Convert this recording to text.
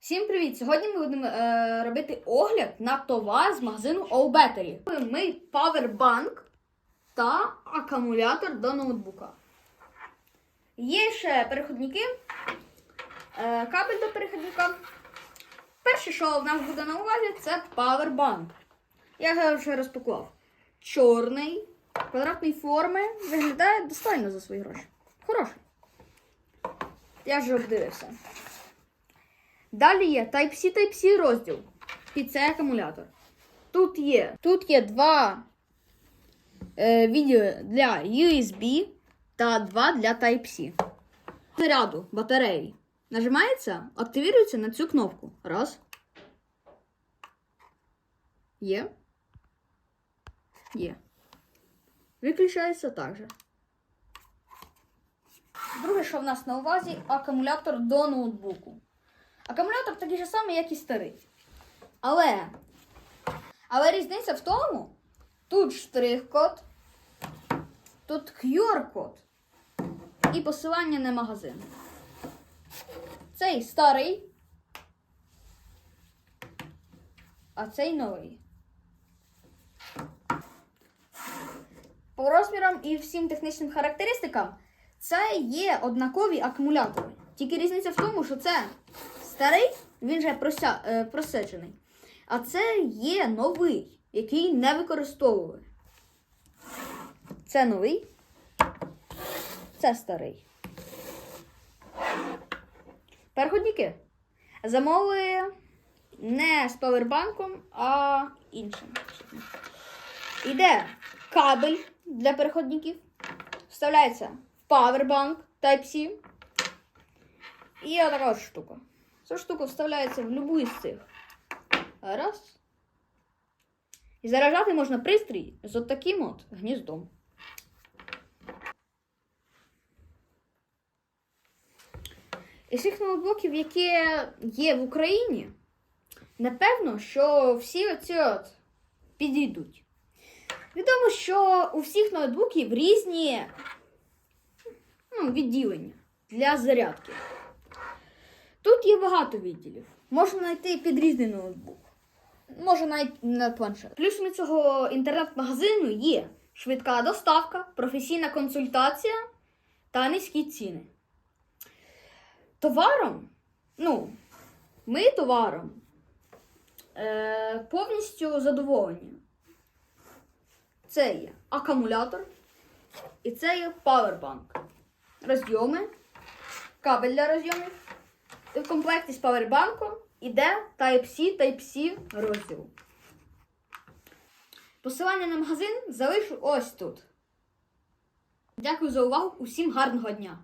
Всім привіт! Сьогодні ми будемо е, робити огляд на товар з магазину All Battery. Ми павербанк та акумулятор до ноутбука. Є ще переходники, е, кабель до переходника. Перше, що в нас буде на увазі, це павербанк. Я його вже розпакував. Чорний, квадратної форми, виглядає достойно за свої гроші. Хороший. Я вже обдивився. Далі є Type-C Type-C розділ. Під цей акумулятор. Тут є, тут є два е, відео для USB та два для Type-C. Заряду батареї. Нажимається, активірується на цю кнопку. Раз. Є. Є. Виключається також. Друге, що в нас на увазі, акумулятор до ноутбуку. Акумулятор такий же самий, як і старий. Але, але різниця в тому, тут штрих-код, тут QR-код і посилання на магазин. Цей старий, а цей новий. По розмірам і всім технічним характеристикам це є однакові акумулятори. Тільки різниця в тому, що це старий, він вже прося, е, просечений. А це є новий, який не використовували. Це новий. Це старий. Переходники. Замовили не з павербанком, а іншим. Іде кабель для переходників. Вставляється в павербанк Type-C. І є така от штука. Ця штука вставляється в будь-яку із цих. Раз. І заряджати можна пристрій з от таким от гніздом. Із всіх ноутбуків, які є в Україні, напевно, що всі оці от підійдуть. Відомо, що у всіх ноутбуків різні ну, відділення для зарядки. Тут є багато відділів. Можна знайти під різний ноутбук. Може навіть на планшет. Плюсами цього інтернет-магазину є швидка доставка, професійна консультація та низькі ціни. Товаром, ну, ми товаром е, повністю задоволені. Це є акумулятор і це є павербанк. Розйоми, кабель для розйомів. В комплекті з павербанком іде Type-C, Type-C розділ. Посилання на магазин залишу ось тут. Дякую за увагу. Усім гарного дня!